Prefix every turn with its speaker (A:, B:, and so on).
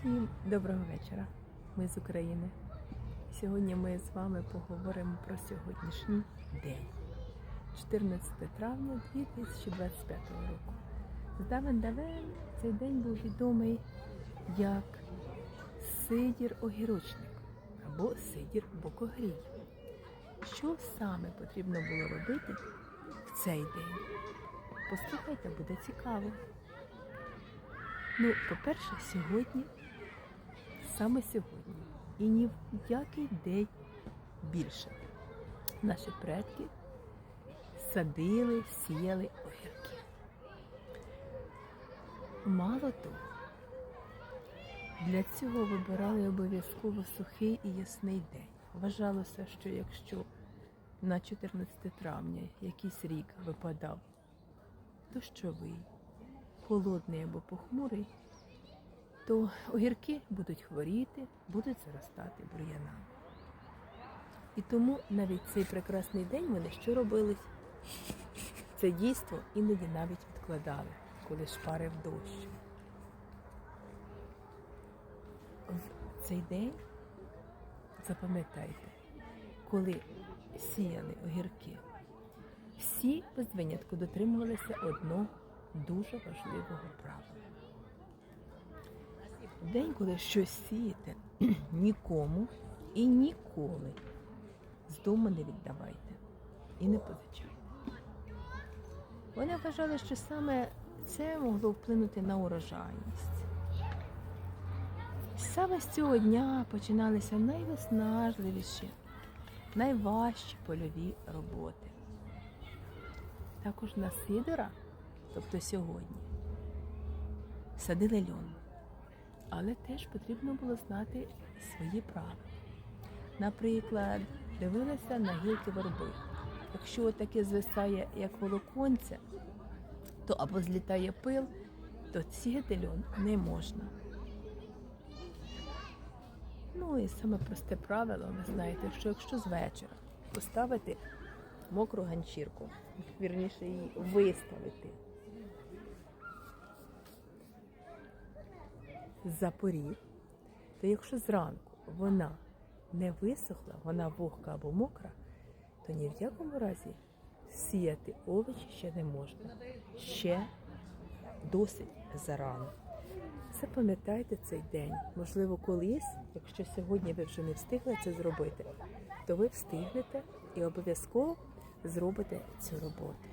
A: Всім доброго вечора. Ми з України. Сьогодні ми з вами поговоримо про сьогоднішній день, 14 травня 2025 року. Здавен давен цей день був відомий як Сидір Огірочник або Сидір Бокогрій. Що саме потрібно було робити в цей день? Послухайте, буде цікаво. Ну, по-перше, сьогодні, саме сьогодні, і ні в який день більше. Наші предки садили, сіяли огірки. Мало того, для цього вибирали обов'язково сухий і ясний день. Вважалося, що якщо на 14 травня якийсь рік випадав дощовий, холодний або похмурий, то огірки будуть хворіти, будуть заростати бур'янами. І тому навіть цей прекрасний день вони що робили? Це дійство іноді навіть відкладали, коли шпарив дощ. В цей день, запам'ятайте, коли сіяли огірки, всі без винятку дотримувалися одного дуже важливого правила. День, коли щось сієте, нікому і ніколи з дому не віддавайте і не позичайте. Вони вважали, що саме це могло вплинути на урожайність. Саме з цього дня починалися найвиснажливіші, найважчі польові роботи. Також на Сидора, тобто сьогодні, садили льон. Але теж потрібно було знати свої правила. Наприклад, дивилися на гілки верби. Якщо таке звисає, як волоконце, то або злітає пил, то сіяти льон не можна. Ну і саме просте правило, ви знаєте, що якщо з вечора поставити мокру ганчірку, вірніше її виставити за поріг, то якщо зранку вона не висохла, вона вогка або мокра, то ні в якому разі сіяти овочі ще не можна. Ще досить зарано. Запам'ятайте цей день. Можливо, колись, якщо сьогодні ви вже не встигли це зробити, то ви встигнете і обов'язково зробите цю роботу.